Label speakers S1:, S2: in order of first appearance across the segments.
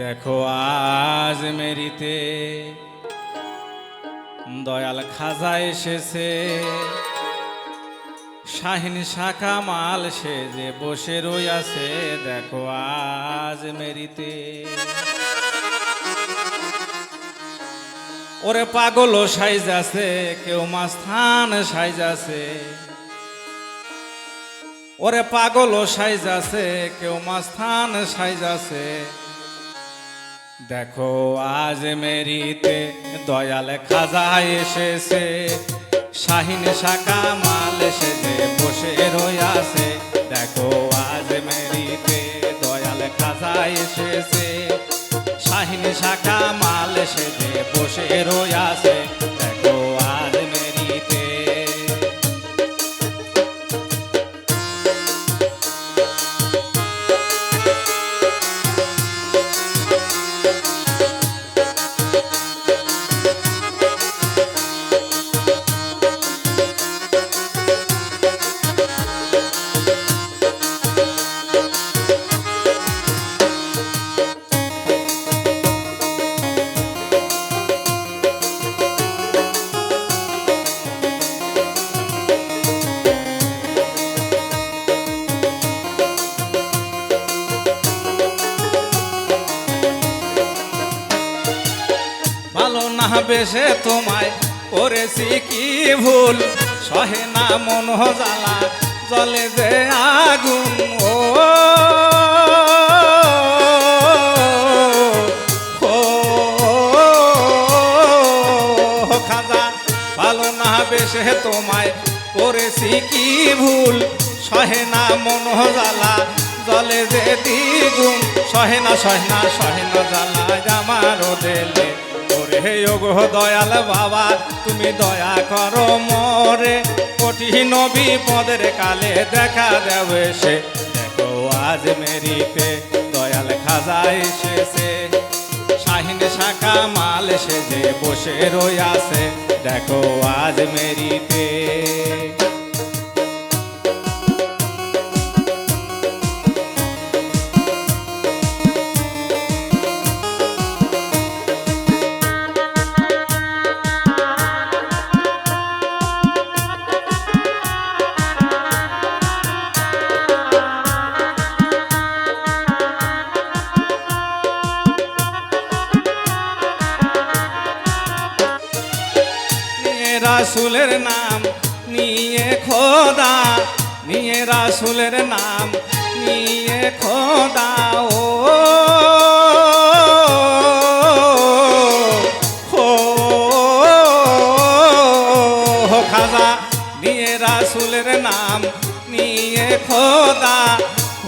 S1: দেখো আজ মেরিতে দয়াল খাজা এসেছে। শাহিন শাখা মাল সে যে বসে রই আছে দেখো আজ মেরিতে। ওরে পাগল সাইজ আছে কেউ মাস্থান সাইজ আছে ওরে পাগল সাইজ আছে কেউ মাস্থান সাইজ আছে দেখো, আজ মেরিতে দয়াল খাজা এসেছে। শাহিন শাখা মাল এসেছে বসে রইয়াছে। দেখো, আজ মেরিতে দয়াল খাজা এসেছে। শাহিন শাখা মাল এসেছে বসে রইয়াছে। ভালো না বেশে তোমায়। করেছি কি ভুল? সহে না মন জ্বালা, জলে যে আগুন, ও। খাজা ভালো না বেশে তোমায়। করেছি কি ভুল? সহে না মন জ্বালা, জলে যে দ্বিগুণ। সহে না সহে না সহে না জ্বালা আমারও দেলে। ওরে যোগ দয়াল বাবা, তুমি দয়া করো মরে। কঠিন বিপদের কালে দেখা দেবে সে। দেখো আজ মেরিতে দয়াল খাজা এসেছে। শাহিন শাখা মাল যে বসে রয়ে আছে দেখো আজ মেরিতে রাসুলের নাম, নিয়ে খোদা, নিয়ে রাসুলের নাম, নিয়ে খোদা, ও খাজা, নিয়ে রাসুলের নাম, নিয়ে খোদা,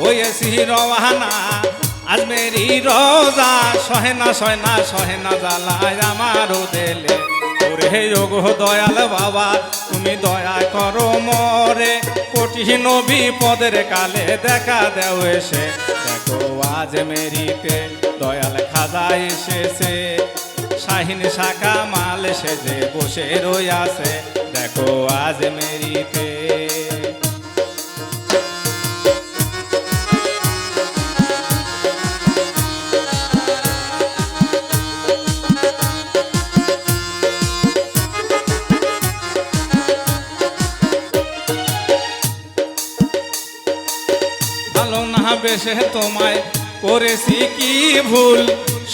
S1: হয়েছি রওয়ানা, আজ মেরি রোজা সহে না সহে না সহে না জ্বালায় আমারও দেলে। ওরে যোগ দয়াল বাবা, তুমি দয়া করো মরে। কঠিন বিপদের কালে দেখা দেও এসে। দেখো আজ মেরিতে দয়াল খাজা এসেছে। শাহিন শাখা মাল যে বসে আছে দেখো আজ মেরিতে ভালো না বেশে তোমায় করেছি কি ভুল?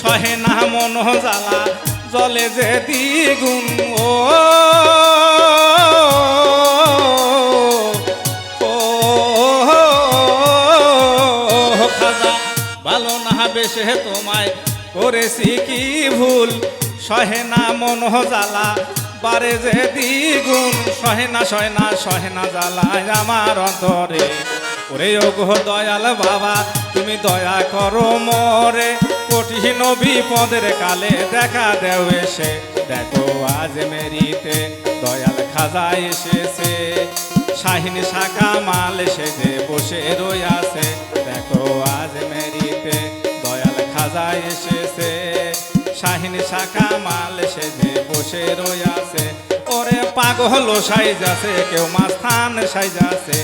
S1: সহে না মন জ্বালা, জলে যে দ্বিগুণ, ও খাজা, ভালো না বেশে তোমায় করেছি কি ভুল? সহে না মন জ্বালা, বারে যে দ্বিগুণ, সহে না সহে না সহে না জ্বালায় আমার অন্তরে। ওরে ওগো দয়াল বাবা, তুমি দয়া করো মরে। কঠিন বিপদের কালে দেখা দেও এসে। দেখো আজ মেরিতে দয়াল খাজা এসেছে। শাহিন শাখা মাল যে বসে রইয়াছে দেখো আজ মেরিতে দয়াল খাজা এসেছে। শাহিন শাখা মাল যে বসে রইয়াছে ওরে পাগল সাইজ আছে কেউ মাস্থান সাইজ আছে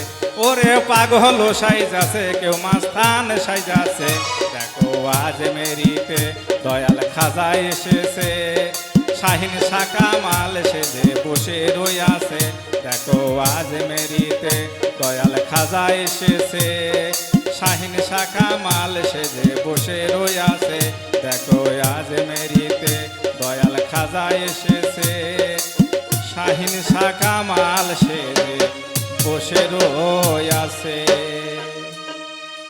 S1: ওরে পাগল সাইজ আছে কেউ মাস্তান সাইজ আছে দেখো আজ মেরিতে দয়াল খাজা এসেছে। শাহিন শাখা মাল সেজে বসে রই আছে দেখো আজ মেরিতে দয়াল খাজা এসেছে। শাহিন শাখা মাল সেজে বসে রইয়াছে। দেখো আজ মেরিতে দয়াল খাজা এসেছে। শাহিন শাখা মাল সেজে বসে রইয়াছে